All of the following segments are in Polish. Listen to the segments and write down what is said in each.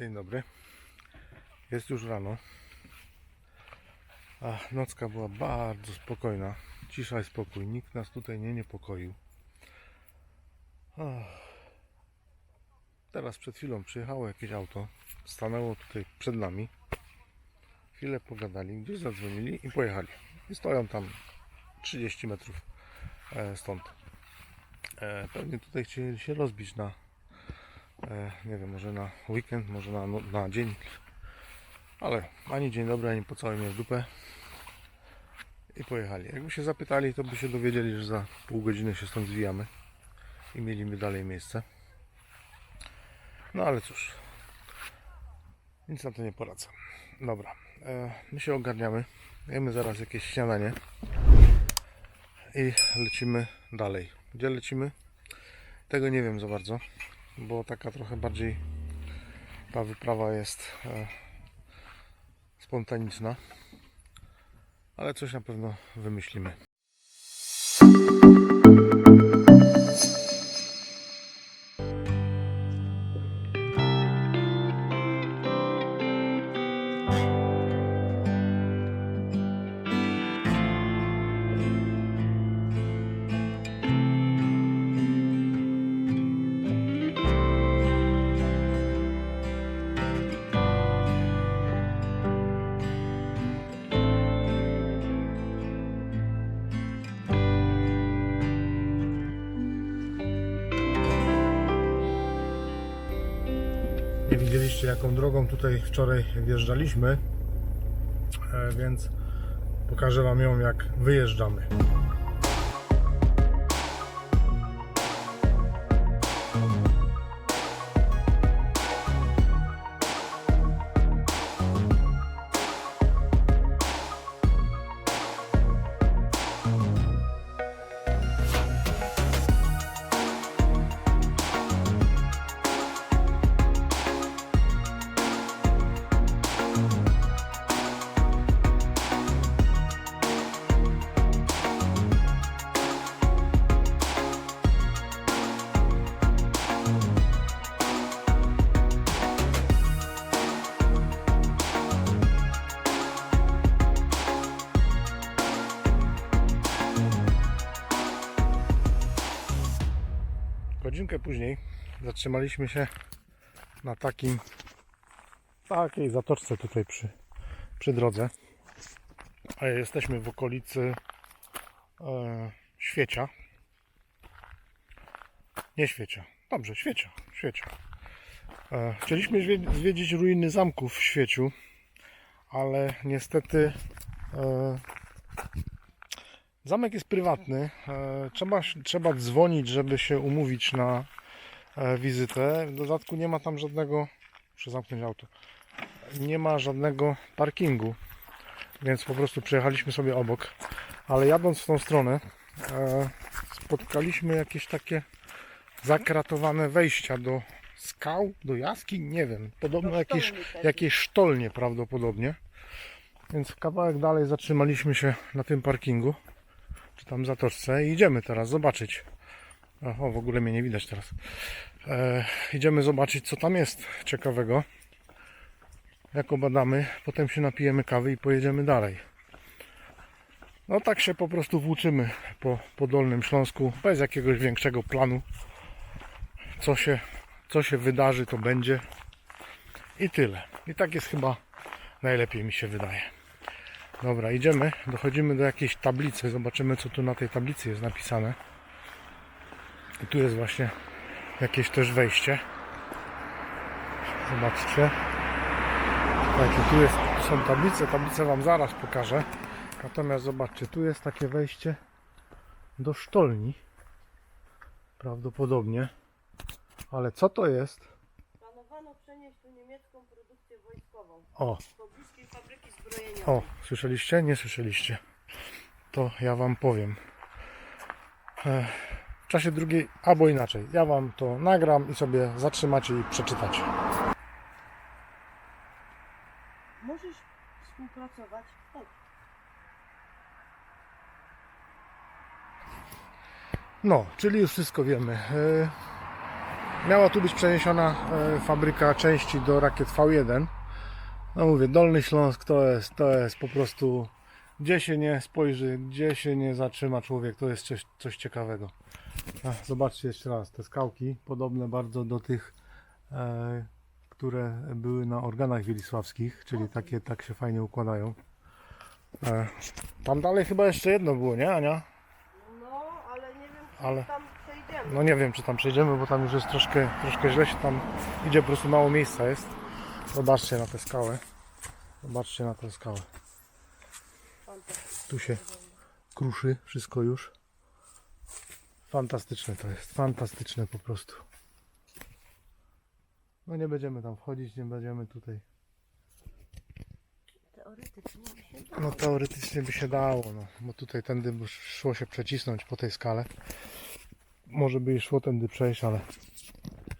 Dzień dobry. Jest już rano. A nocka była bardzo spokojna. Cisza i spokój. Nikt nas tutaj nie niepokoił. Teraz przed chwilą przyjechało jakieś auto. Stanęło tutaj przed nami. Chwilę pogadali, gdzieś zadzwonili i pojechali. I stoją tam 30 metrów e, stąd. E, pewnie tutaj chcieli się rozbić na nie wiem, może na weekend, może na, na dzień. Ale ani dzień dobry, ani pocałuj mnie w dupę. I pojechali. Jakby się zapytali, to by się dowiedzieli, że za pół godziny się stąd zwijamy. I mieliby dalej miejsce. No ale cóż. Nic na to nie poradzę. Dobra. E, my się ogarniamy. Jemy zaraz jakieś śniadanie. I lecimy dalej. Gdzie lecimy? Tego nie wiem za bardzo bo taka trochę bardziej ta wyprawa jest e, spontaniczna. Ale coś na pewno wymyślimy. Drogą tutaj wczoraj wjeżdżaliśmy, e, więc pokażę Wam ją jak wyjeżdżamy. Zatrzymaliśmy się na takim takiej zatoczce tutaj przy, przy drodze. Jesteśmy w okolicy e, Świecia. Nie Świecia. Dobrze, Świecia. Świecia. E, chcieliśmy zwie- zwiedzić ruiny zamków w Świeciu, ale niestety e, Zamek jest prywatny. E, Trzeba, trzeba dzwonić, żeby się umówić na wizytę. W dodatku nie ma tam żadnego. Muszę zamknąć auto. Nie ma żadnego parkingu, więc po prostu przejechaliśmy sobie obok. Ale jadąc w tą stronę, e, spotkaliśmy jakieś takie zakratowane wejścia do skał, do jaskiń, nie wiem. Podobno jakieś, jakieś sztolnie prawdopodobnie. Więc kawałek dalej zatrzymaliśmy się na tym parkingu czy tam zatoczce i idziemy teraz zobaczyć. O, w ogóle mnie nie widać teraz. E, idziemy zobaczyć, co tam jest ciekawego. Jak obadamy, potem się napijemy kawy i pojedziemy dalej. No tak się po prostu włóczymy po, po Dolnym Śląsku, bez jakiegoś większego planu. Co się, co się wydarzy, to będzie. I tyle. I tak jest chyba najlepiej mi się wydaje. Dobra, idziemy, dochodzimy do jakiejś tablicy, zobaczymy co tu na tej tablicy jest napisane. I tu jest właśnie jakieś też wejście. Zobaczcie. Słuchajcie, tu, jest, są tablice, tablice Wam zaraz pokażę. Natomiast zobaczcie, tu jest takie wejście do sztolni. Prawdopodobnie. Ale co to jest? Planowano przenieść tu niemiecką produkcję wojskową O, pobliskiej fabryki zbrojeniowej. O, słyszeliście? Nie słyszeliście. To ja wam powiem. E, W czasie drugiej, albo inaczej. Ja wam to nagram i sobie zatrzymacie i przeczytacie. Możesz współpracować? Chodź. No, czyli już wszystko wiemy. E, Miała tu być przeniesiona e, fabryka części do rakiet V1. No mówię, Dolny Śląsk to jest, to jest po prostu gdzie się nie spojrzy, gdzie się nie zatrzyma człowiek, to jest coś, coś ciekawego. Ach, zobaczcie jeszcze raz te skałki, podobne bardzo do tych, e, które były na organach wielisławskich, czyli takie tak się fajnie układają. E, tam dalej chyba jeszcze jedno było, nie Ania? No, ale nie wiem, czy Ale- tam przejdziemy. No nie wiem, czy tam przejdziemy, bo tam już jest troszkę, troszkę źle się tam idzie, po prostu mało miejsca jest. Zobaczcie na tę skałę. Zobaczcie na tę skałę. Tu się kruszy wszystko już. Fantastyczne to jest, fantastyczne po prostu. No nie będziemy tam wchodzić, nie będziemy tutaj. Teoretycznie by się dało. No teoretycznie by się dało, no, bo tutaj tędy by szło się przecisnąć po tej skale. Może by i szło tędy przejść, ale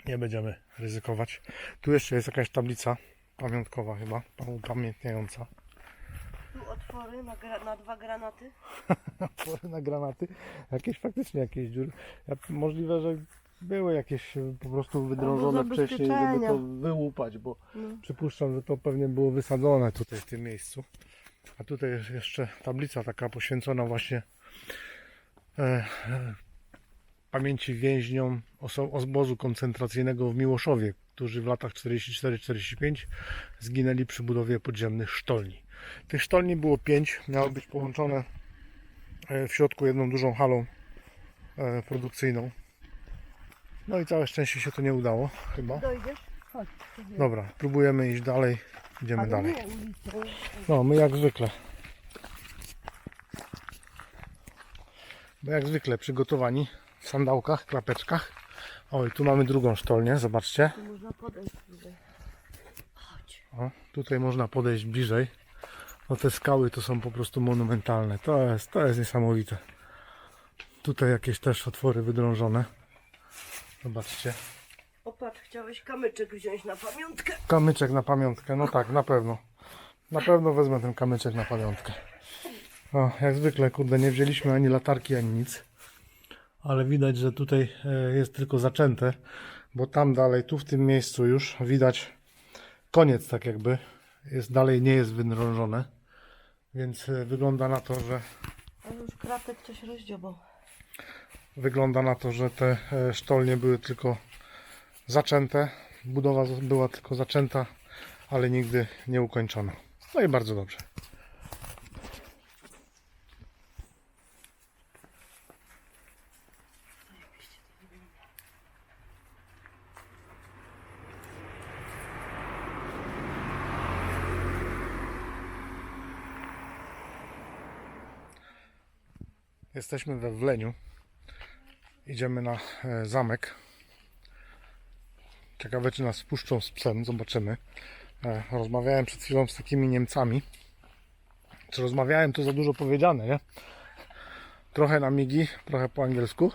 nie będziemy ryzykować. Tu jeszcze jest jakaś tablica pamiątkowa chyba, upamiętniająca. Otwory na, gra, na dwa granaty. Otwory na granaty, jakieś faktycznie jakieś dziury. Ja, możliwe, że były jakieś e, po prostu wydrążone Albo wcześniej, żeby to wyłupać, bo No. Przypuszczam, że to pewnie było wysadzone tutaj w tym miejscu. A tutaj jest jeszcze tablica taka poświęcona właśnie e, e, pamięci więźniom obozu koncentracyjnego w Miłoszowie, którzy w latach 44-45 zginęli przy budowie podziemnych sztolni. Tych sztolni było pięć, miały być połączone e, w środku jedną dużą halą e, produkcyjną. No i całe szczęście się to nie udało chyba. Dojdziesz? Chodź. Dobra, próbujemy iść dalej. Idziemy Ale dalej. No, my jak zwykle. My jak zwykle przygotowani w sandałkach, klapeczkach. Oj, tu mamy drugą sztolnię, zobaczcie. Tu można podejść bliżej. Chodź. O, tutaj można podejść bliżej. No te skały to są po prostu monumentalne. To jest, to jest niesamowite. Tutaj jakieś też otwory wydrążone. Zobaczcie. Opatrz, chciałeś kamyczek wziąć na pamiątkę. Kamyczek na pamiątkę, no tak, na pewno. Na pewno wezmę ten kamyczek na pamiątkę. Jak zwykle, kurde, nie wzięliśmy ani latarki, ani nic. Ale widać, że tutaj e, jest tylko zaczęte, bo tam dalej, tu w tym miejscu już widać koniec, tak jakby. Jest dalej, nie jest wydrążone. Więc e, wygląda na to, że Ale już kratek coś rozdziobał. wygląda na to, że te e, sztolnie były tylko zaczęte. Budowa była tylko zaczęta, ale nigdy nie ukończona. No i bardzo dobrze. Jesteśmy we Wleniu. Idziemy na e, zamek. Ciekawe, czy nas wpuszczą z psem, zobaczymy. E, rozmawiałem przed chwilą z takimi Niemcami. Czy rozmawiałem, to za dużo powiedziane, nie? Trochę na migi, trochę po angielsku.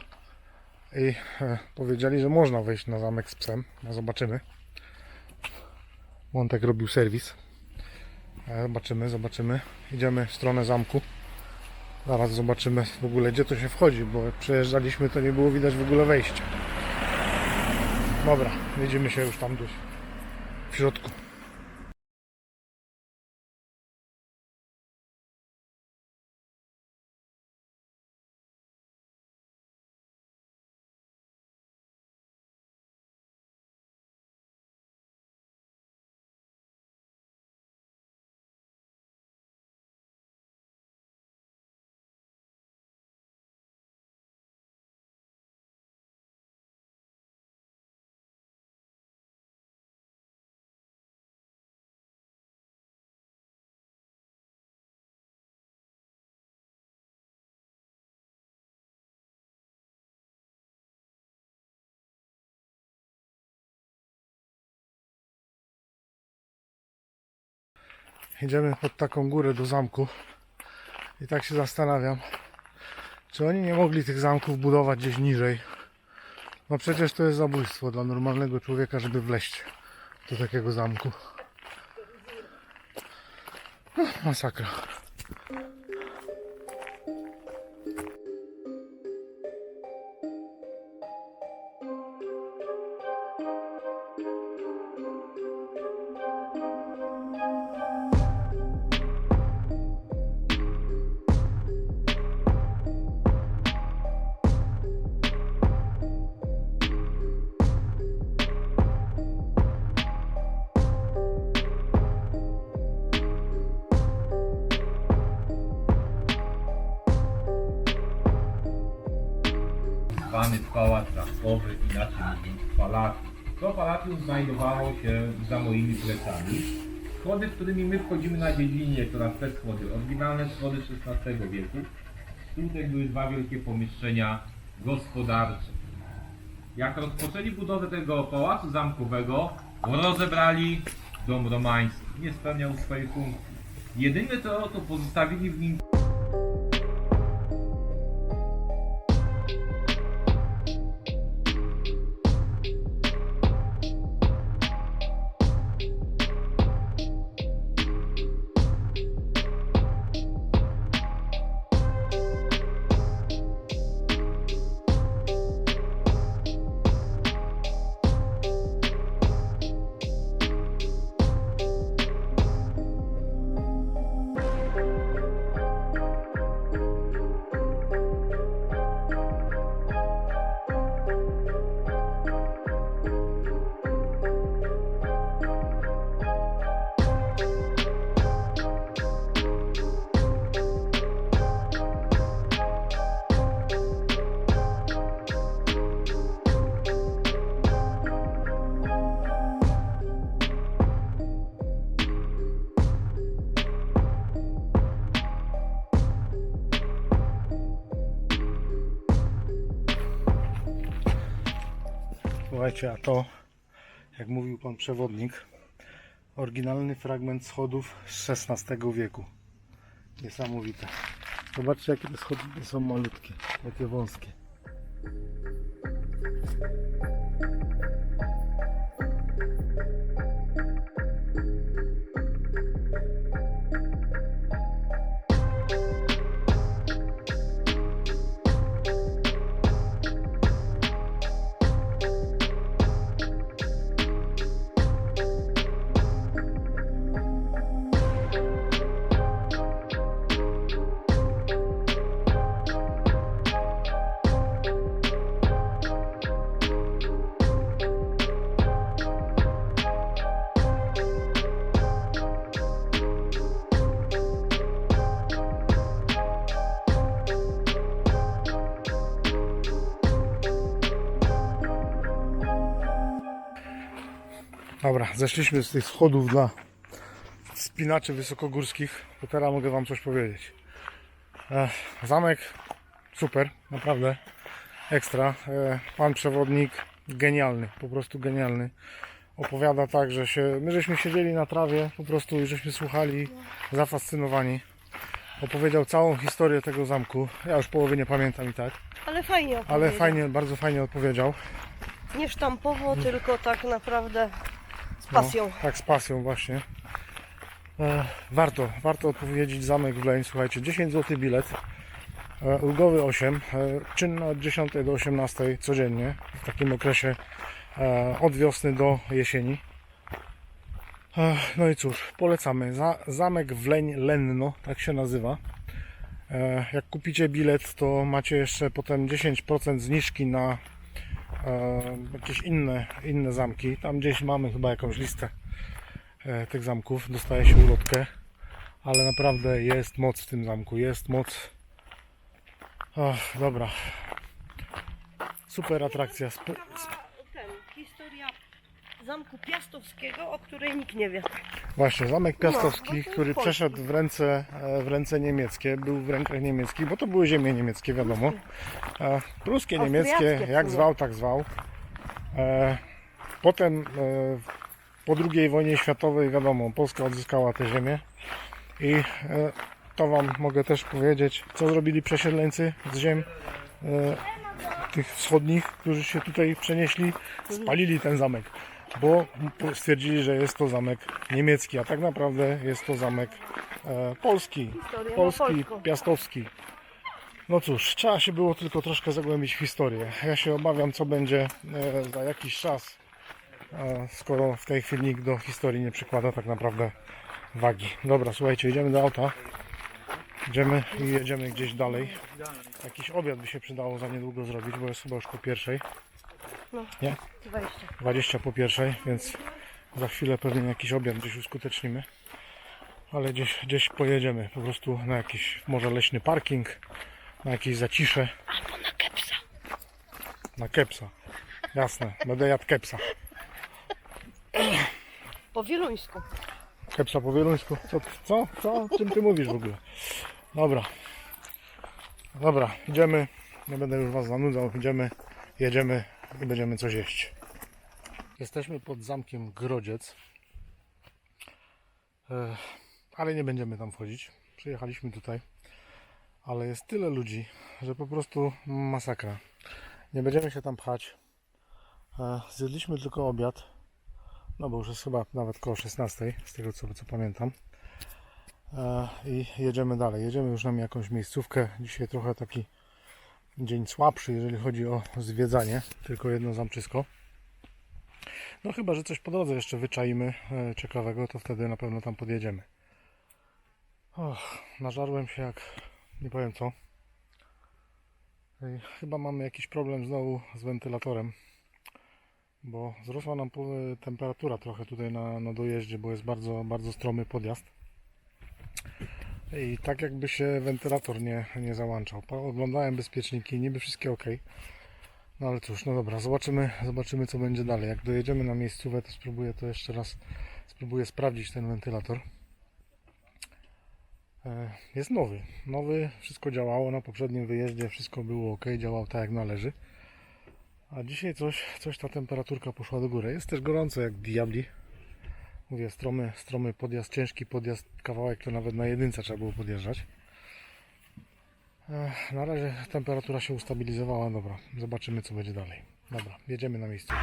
I e, powiedzieli, że można wejść na zamek z psem. No, zobaczymy. Montek robił serwis. Zobaczymy, zobaczymy. Idziemy w stronę zamku. Zaraz zobaczymy w ogóle gdzie to się wchodzi, bo jak przejeżdżaliśmy to nie było widać w ogóle wejścia. Dobra, widzimy się już tam gdzieś w środku. Idziemy pod taką górę do zamku i tak się zastanawiam, czy oni nie mogli tych zamków budować gdzieś niżej. No przecież to jest zabójstwo dla normalnego człowieka, żeby wleść do takiego zamku. No, masakra. Znajdowało się za moimi plecami. Schody, którymi my wchodzimy na dziedzinie, to te schody, oryginalne schody XVI wieku. Tutaj były dwa wielkie pomieszczenia gospodarcze. Jak rozpoczęli budowę tego pałacu zamkowego, rozebrali dom romański. Nie spełniał swojej funkcji. Jedyne to, to pozostawili w nim Słuchajcie, a to, jak mówił pan przewodnik, oryginalny fragment schodów z XVI wieku. Niesamowite. Zobaczcie, jakie te schody są malutkie, jakie wąskie. Dobra, zeszliśmy z tych schodów dla spinaczy wysokogórskich, to teraz mogę Wam coś powiedzieć. E, zamek super, naprawdę ekstra. E, pan przewodnik genialny, po prostu genialny. Opowiada tak, że się, my żeśmy siedzieli na trawie po prostu i żeśmy słuchali, zafascynowani. Opowiedział całą historię tego zamku. Ja już połowy nie pamiętam i tak, Ale fajnie ale opowiedział. fajnie, bardzo fajnie odpowiedział. Nie sztampowo, tylko tak naprawdę z pasją. No, tak, z pasją właśnie. E, warto, warto odpowiedzieć zamek w Leń. Słuchajcie, 10 zł bilet. E, ulgowy 8. E, czynny od 10 do 18 codziennie. W takim okresie e, od wiosny do jesieni. E, no i cóż, polecamy. Za, zamek w Leń Lenno, tak się nazywa. E, jak kupicie bilet, to macie jeszcze potem 10% zniżki na jakieś inne, inne zamki. Tam gdzieś mamy chyba jakąś listę e, tych zamków. Dostaje się ulotkę, ale naprawdę jest moc w tym zamku. Jest moc. Ach, dobra. Super atrakcja. Sp- zamku piastowskiego, o której nikt nie wie. Właśnie, zamek No, piastowski, no który przeszedł w ręce, e, w ręce niemieckie, był w rękach niemieckich, bo to były ziemie niemieckie, wiadomo. E, Pruskie, niemieckie, jak zwał, tak zwał. E, Potem po II wojnie światowej, wiadomo, Polska odzyskała te ziemię i to Wam mogę też powiedzieć, co zrobili przesiedleńcy z ziem tych wschodnich, którzy się tutaj przenieśli, spalili ten zamek, bo stwierdzili, że jest to zamek niemiecki, a tak naprawdę jest to zamek e, polski, Historia polski, piastowski. No cóż, trzeba się było tylko troszkę zagłębić w historię. Ja się obawiam, co będzie e, za jakiś czas, e, skoro w tej chwili nikt do historii nie przykłada tak naprawdę wagi. Dobra, słuchajcie, idziemy do auta. Idziemy i jedziemy gdzieś dalej. Jakiś obiad by się przydało za niedługo zrobić, bo jest chyba już po pierwszej. No. Nie? 20. 20 po pierwszej, więc za chwilę pewnie jakiś obiad gdzieś uskutecznimy. Ale gdzieś, gdzieś pojedziemy, po prostu na jakiś może leśny parking, na jakieś zacisze. Albo na kepsa. Na kepsa. Jasne, będę jadł kepsa. Po wieluńsku. Kepsa po wieluńsku. Co, co? Co? O czym ty mówisz w ogóle? Dobra. Dobra, idziemy. Nie będę już was zanudzał. Idziemy, jedziemy i będziemy coś jeść. Jesteśmy pod zamkiem Grodziec. Ale nie będziemy tam wchodzić. Przyjechaliśmy tutaj. Ale jest tyle ludzi, że po prostu masakra. Nie będziemy się tam pchać. Zjedliśmy tylko obiad. No bo już jest chyba nawet koło 16, z tego co, co pamiętam. I jedziemy dalej. Jedziemy już nam jakąś miejscówkę. Dzisiaj trochę taki dzień słabszy, jeżeli chodzi o zwiedzanie. Tylko jedno zamczysko. No chyba, że coś po drodze jeszcze wyczaimy e, ciekawego, to wtedy na pewno tam podjedziemy. Och, nażarłem się jak nie powiem co. Chyba mamy jakiś problem znowu z wentylatorem bo wzrosła nam po- temperatura trochę tutaj na, na dojeździe, bo jest bardzo, bardzo stromy podjazd. I tak jakby się wentylator nie, nie załączał. Oglądałem bezpieczniki, niby wszystkie ok. No ale cóż, no dobra, zobaczymy, zobaczymy co będzie dalej. Jak dojedziemy na miejscówę, to spróbuję to jeszcze raz, spróbuję sprawdzić ten wentylator. E, Jest nowy, nowy, wszystko działało na poprzednim wyjeździe, wszystko było ok, działał tak jak należy. A dzisiaj coś, coś ta temperaturka poszła do góry. Jest też gorąco jak diabli. Mówię, stromy, stromy podjazd, ciężki podjazd, kawałek to nawet na jedynce trzeba było podjeżdżać. Na razie temperatura się ustabilizowała, dobra, zobaczymy co będzie dalej. Dobra, jedziemy na miejsce.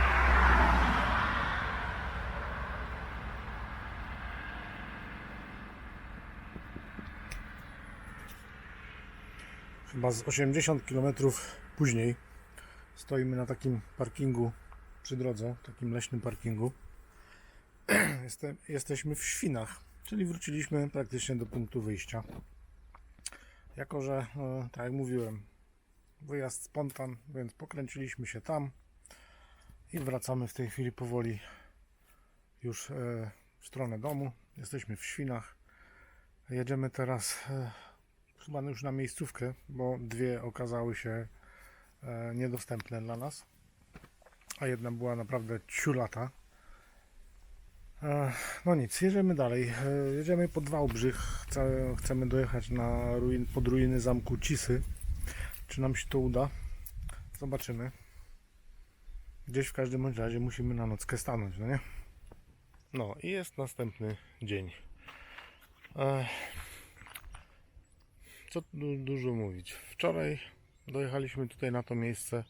Chyba z 80 km później Stoimy na takim parkingu przy drodze, takim leśnym parkingu. Jestem, jesteśmy w Świnach, czyli wróciliśmy praktycznie do punktu wyjścia. Jako, że, e, tak jak mówiłem, wyjazd spontan, więc pokręciliśmy się tam i wracamy w tej chwili powoli już e, w stronę domu. Jesteśmy w Świnach. Jedziemy teraz e, chyba już na miejscówkę, bo dwie okazały się e, niedostępne dla nas. A jedna była naprawdę ciulata. No nic, jedziemy dalej. E, jedziemy pod Wałbrzych. Chce, chcemy dojechać na ruin, pod ruiny zamku Cisy. Czy nam się to uda? Zobaczymy. Gdzieś w każdym razie musimy na nockę stanąć, no nie? No i jest następny dzień. Co tu du- dużo mówić. Wczoraj Dojechaliśmy tutaj na to miejsce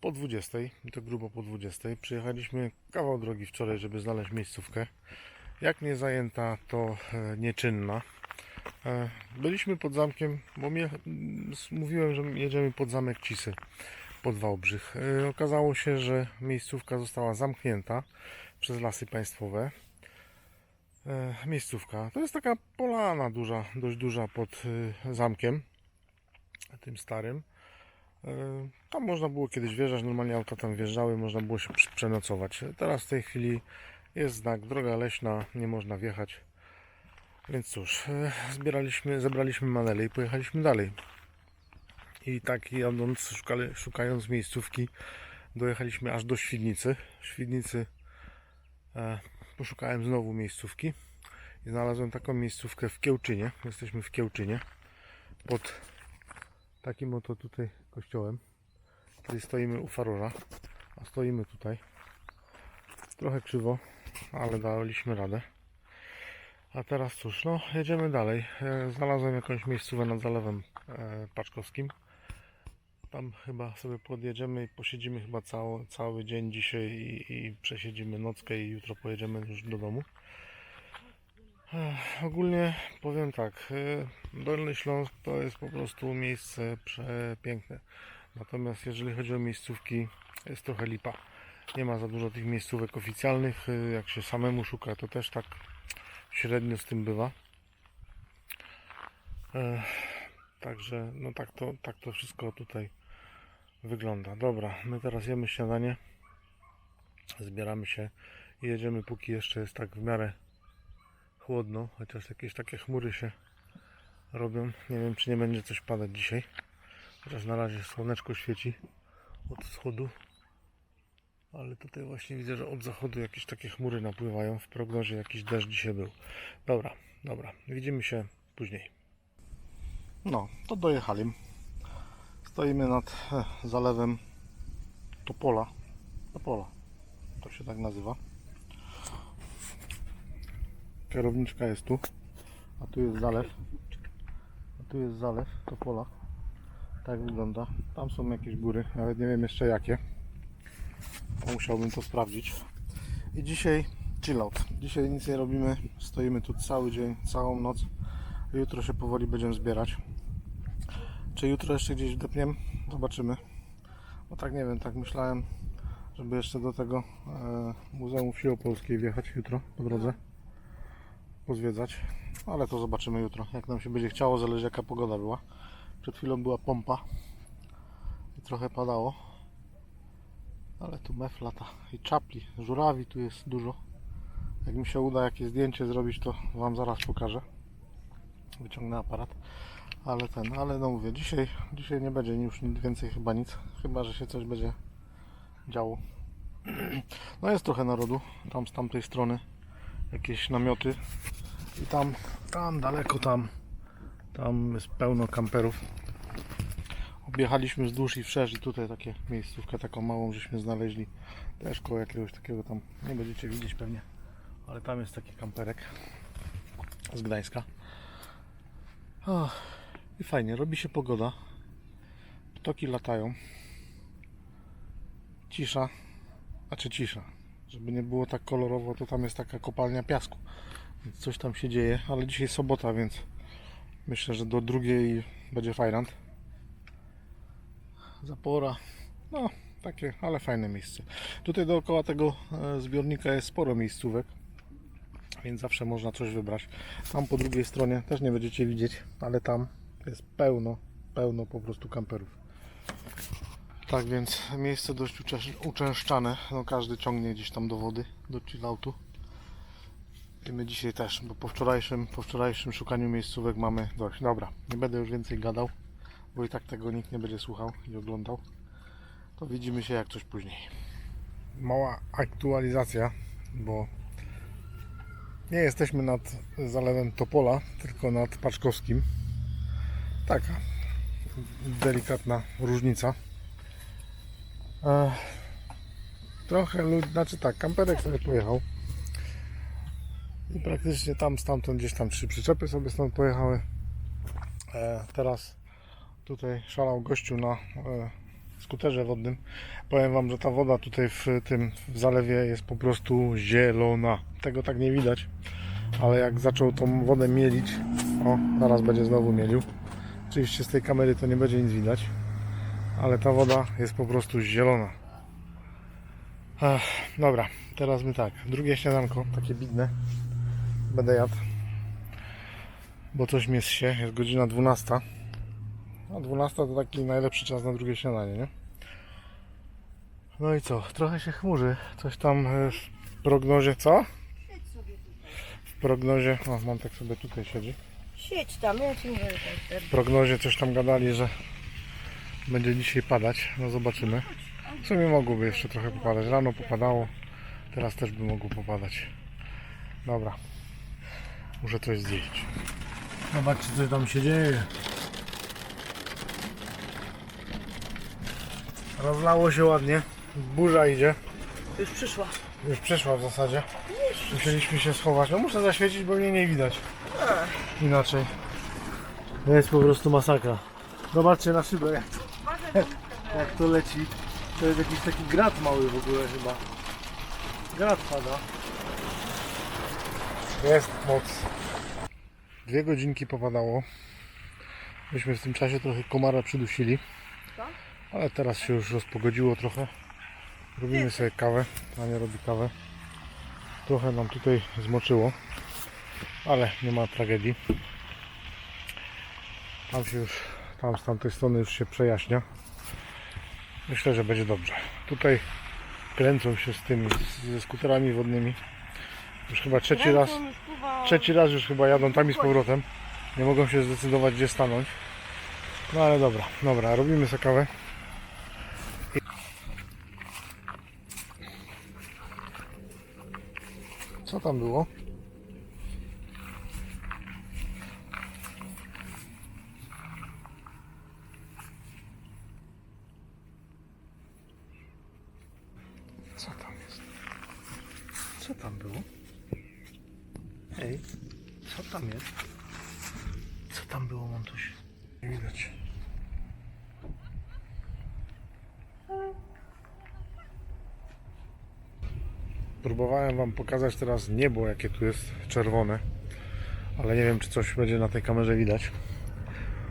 po 20, i to grubo po 20. Przyjechaliśmy kawał drogi wczoraj, żeby znaleźć miejscówkę. Jak nie zajęta, to e, nieczynna. E, Byliśmy pod zamkiem, bo mówiłem, że jedziemy pod zamek Cisy, pod Wałbrzych. E, Okazało się, że miejscówka została zamknięta przez lasy państwowe. Miejscówka to jest taka polana duża, dość duża pod zamkiem tym starym. E, Tam można było kiedyś wjeżdżać, normalnie auta tam wjeżdżały, można było się przenocować. Teraz w tej chwili jest znak droga leśna, nie można wjechać. Więc cóż, e, zbieraliśmy, zebraliśmy manele i pojechaliśmy dalej. I tak jadąc, szukali, szukając miejscówki, dojechaliśmy aż do Świdnicy. W Świdnicy e, poszukałem znowu miejscówki i znalazłem taką miejscówkę w Kiełczynie. Jesteśmy w Kiełczynie pod takim oto tutaj kościołem. Tutaj stoimy u Farora, a stoimy tutaj. Trochę krzywo, ale daliśmy radę. A teraz cóż, no jedziemy dalej. E, Znalazłem jakąś miejscówę nad zalewem e, Paczkowskim. Tam chyba sobie podjedziemy i posiedzimy chyba cały, cały dzień dzisiaj i, i przesiedzimy nockę i jutro pojedziemy już do domu. Ogólnie powiem tak, e, Dolny Śląsk to jest po prostu miejsce przepiękne. Natomiast jeżeli chodzi o miejscówki, jest trochę lipa. Nie ma za dużo tych miejscówek oficjalnych. e, Jak się samemu szuka, to też tak średnio z tym bywa. Także no tak to, tak to wszystko tutaj wygląda. Dobra, my teraz jemy śniadanie. Zbieramy się i jedziemy póki jeszcze jest tak w miarę chłodno, chociaż jakieś takie chmury się robią. Nie wiem, czy nie będzie coś padać dzisiaj. Chociaż na razie słoneczko świeci. od wschodu. Ale tutaj właśnie widzę, że od zachodu jakieś takie chmury napływają. W prognozie jakiś deszcz dzisiaj był. Dobra, dobra. Widzimy się później. No, to dojechali. Stoimy nad e, zalewem Topola. Topola. To się tak nazywa. Kierowniczka jest tu. A tu jest zalew. A tu jest zalew Topola. Tak wygląda. Tam są jakieś góry, nawet nie wiem jeszcze jakie. Musiałbym to sprawdzić. I dzisiaj chillout. Dzisiaj nic nie robimy. Stoimy tu cały dzień, całą noc. Jutro się powoli będziemy zbierać. Czy jutro jeszcze gdzieś wdepniemy? Zobaczymy. No tak nie wiem, tak myślałem, żeby jeszcze do tego e, Muzeum Wsi Opolskiej wjechać jutro po drodze. Pozwiedzać. Ale to zobaczymy jutro, jak nam się będzie chciało, zależy jaka pogoda była. Przed chwilą była pompa i trochę padało. Ale tu mef lata i czapli, żurawi tu jest dużo. Jak mi się uda jakieś zdjęcie zrobić, to Wam zaraz pokażę. Wyciągnę aparat. Ale ten, ale no mówię, dzisiaj, dzisiaj nie będzie już nic więcej chyba nic. Chyba, że się coś będzie działo. No jest trochę narodu, tam z tamtej strony jakieś namioty i tam, tam daleko tam, tam jest pełno kamperów. Objechaliśmy wzdłuż i wszerz i tutaj takie miejscówkę taką małą żeśmy znaleźli. Też koło jakiegoś takiego tam, nie będziecie widzieć pewnie, ale tam jest taki kamperek z Gdańska. I fajnie, robi się pogoda. Ptoki latają. Cisza, a czy cisza. Żeby nie było tak kolorowo, to tam jest taka kopalnia piasku. Coś tam się dzieje, ale dzisiaj sobota, więc myślę, że do drugiej będzie fajrant. Zapora. No, takie, ale fajne miejsce. Tutaj dookoła tego e, zbiornika jest sporo miejscówek, więc zawsze można coś wybrać. Tam po drugiej stronie też nie będziecie widzieć, ale tam jest pełno, pełno po prostu kamperów. Tak więc miejsce dość uczę- uczęszczane. No, każdy ciągnie gdzieś tam do wody, do chilloutu. I my dzisiaj też, bo po wczorajszym, po wczorajszym szukaniu miejscówek mamy dość. Dobra, nie będę już więcej gadał, bo i tak tego nikt nie będzie słuchał i oglądał. To widzimy się jak coś później. Mała aktualizacja, bo nie jesteśmy nad zalewem Topola, tylko nad Paczkowskim. Taka delikatna różnica. Ech, trochę ludzi, znaczy tak, kamperek sobie pojechał. I praktycznie tam, stamtąd gdzieś tam trzy przyczepy sobie stąd pojechały. E, teraz tutaj szalał gościu na e, skuterze wodnym. Powiem Wam, że ta woda tutaj w tym w zalewie jest po prostu zielona. Tego tak nie widać, ale jak zaczął tą wodę mielić, o, zaraz będzie znowu mielił. Oczywiście z tej kamery to nie będzie nic widać, ale ta woda jest po prostu zielona. Dobra, teraz my tak, drugie śniadanko, takie bidne, będę jadł, bo coś mnie się, jest godzina 12. A 12 to taki najlepszy czas na drugie śniadanie, nie? No i co? Trochę się chmurzy. Coś tam e, w prognozie, co? Siedź sobie tutaj. W prognozie, o mam tak sobie tutaj siedzi. Siedź tam, ja ci tak. W prognozie coś tam gadali, że będzie dzisiaj padać. No zobaczymy. W sumie mogłoby jeszcze trochę popadać. Rano popadało, teraz też by mogło popadać. Dobra. Muszę coś zjeść. Zobaczcie co tam się dzieje. Rozlało się ładnie. Burza idzie. Już przyszła. Już przeszła w zasadzie. Musieliśmy się schować. No muszę zaświecić, bo mnie nie widać. Inaczej. Jest po prostu masakra. Zobaczcie na szybę jak to, jak to leci. To jest jakiś taki grat mały w ogóle chyba. Grat pada. Jest moc. Dwie godzinki popadało. Myśmy w tym czasie trochę komara przydusili. Ale teraz się już rozpogodziło trochę. Robimy sobie kawę. Ania robi kawę. Trochę nam tutaj zmoczyło. Ale nie ma tragedii. Tam się już, tam z tamtej strony już się przejaśnia. Myślę, że będzie dobrze. Tutaj kręcą się z tymi, ze skuterami wodnymi. Już chyba trzeci raz, trzeci raz już chyba jadą tam i z powrotem. Nie mogą się zdecydować gdzie stanąć. No ale dobra, dobra, robimy sobie kawę. Co tam było? Wam pokazać teraz niebo, jakie tu jest czerwone, ale nie wiem, czy coś będzie na tej kamerze widać.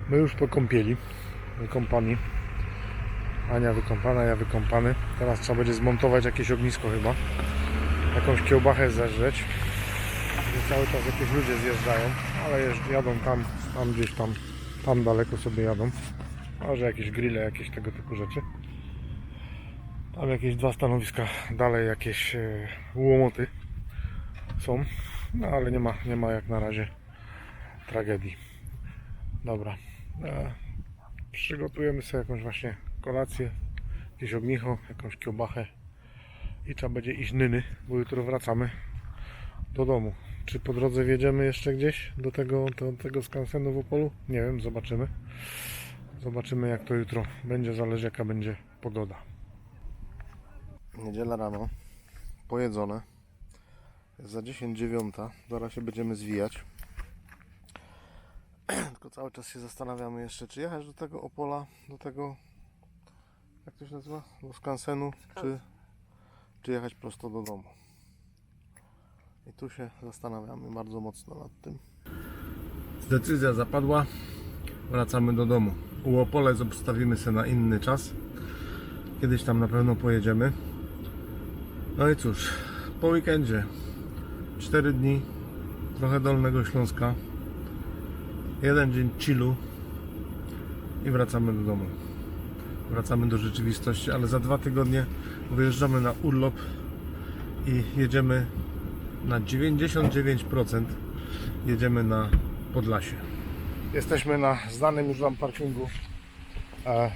My już po kąpieli, wykąpani. Ania wykąpana, ja wykąpany. Teraz trzeba będzie zmontować jakieś ognisko chyba. Jakąś kiełbachę zeżreć. I cały czas jakieś ludzie zjeżdżają, ale jadą tam, tam gdzieś tam, tam daleko sobie jadą. Może jakieś grille, jakieś tego typu rzeczy. Tam jakieś dwa stanowiska dalej, jakieś e, łomoty są. No ale nie ma, nie ma jak na razie tragedii. Dobra. E, przygotujemy sobie jakąś właśnie kolację, jakieś ognicho, jakąś kiełbachę i trzeba będzie iść nyny, bo jutro wracamy do domu. Czy po drodze wjedziemy jeszcze gdzieś do tego, do tego skansenu w Opolu? Nie wiem, zobaczymy. Zobaczymy jak to jutro będzie, zależy jaka będzie pogoda. Niedziela rano, pojedzone. Jest za 10.09, zaraz się będziemy zwijać. Tylko cały czas się zastanawiamy jeszcze, czy jechać do tego Opola, do tego, jak to się nazywa? Do skansenu, czy, czy jechać prosto do domu. I tu się zastanawiamy bardzo mocno nad tym. Decyzja zapadła, wracamy do domu. U Opole zostawimy się na inny czas. Kiedyś tam na pewno pojedziemy. No i cóż, po weekendzie 4 dni, trochę Dolnego Śląska, jeden dzień chillu i wracamy do domu. Wracamy do rzeczywistości, ale za dwa tygodnie wyjeżdżamy na urlop i jedziemy na 99% jedziemy na Podlasie. Jesteśmy na znanym już Wam parkingu e,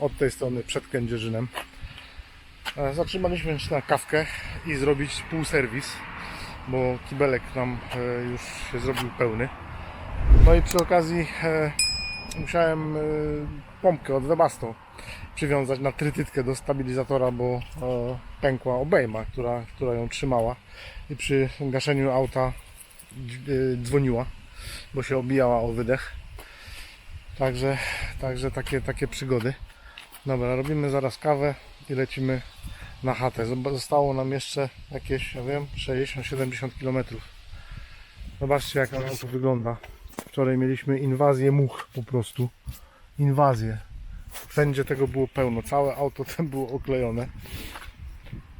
od tej strony przed Kędzierzynem. E, Zatrzymaliśmy się na kawkę i zrobić pół serwis, bo kibelek nam e, już się zrobił pełny. No i przy okazji e, musiałem pompkę od Webasto przywiązać na trytytkę do stabilizatora, bo pękła obejma, która, która ją trzymała i przy gaszeniu auta dzwoniła, bo się obijała o wydech. Także, także takie, takie przygody. Dobra, robimy zaraz kawę i lecimy na chatę. Zostało nam jeszcze jakieś, ja wiem, 60-70 km. Zobaczcie jak to wygląda. Wczoraj mieliśmy inwazję much po prostu. Inwazję. Wszędzie tego było pełno. Całe auto tam było oklejone.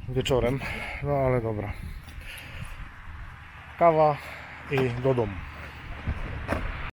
Wieczorem. No ale dobra. Kawa i do domu.